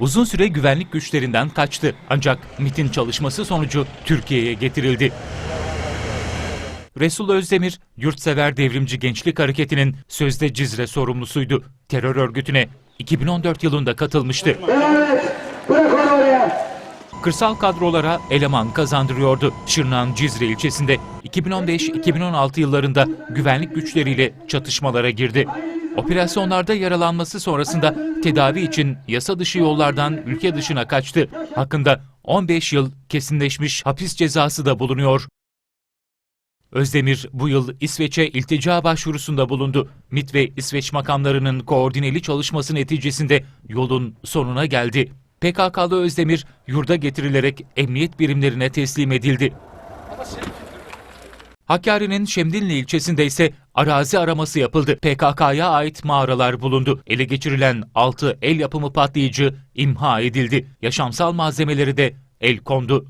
Uzun süre güvenlik güçlerinden kaçtı ancak MIT'in çalışması sonucu Türkiye'ye getirildi. Resul Özdemir, Yurtsever Devrimci Gençlik Hareketi'nin sözde Cizre sorumlusuydu. Terör örgütüne 2014 yılında katılmıştı. Bırak onu oraya. Kırsal kadrolara eleman kazandırıyordu. Şırnak'ın Cizre ilçesinde 2015-2016 yıllarında güvenlik güçleriyle çatışmalara girdi. Operasyonlarda yaralanması sonrasında tedavi için yasa dışı yollardan ülke dışına kaçtı. Hakkında 15 yıl kesinleşmiş hapis cezası da bulunuyor. Özdemir bu yıl İsveç'e iltica başvurusunda bulundu. MİT ve İsveç makamlarının koordineli çalışması neticesinde yolun sonuna geldi. PKK'lı Özdemir yurda getirilerek emniyet birimlerine teslim edildi. Hakkari'nin Şemdinli ilçesinde ise arazi araması yapıldı. PKK'ya ait mağaralar bulundu. Ele geçirilen 6 el yapımı patlayıcı imha edildi. Yaşamsal malzemeleri de el kondu.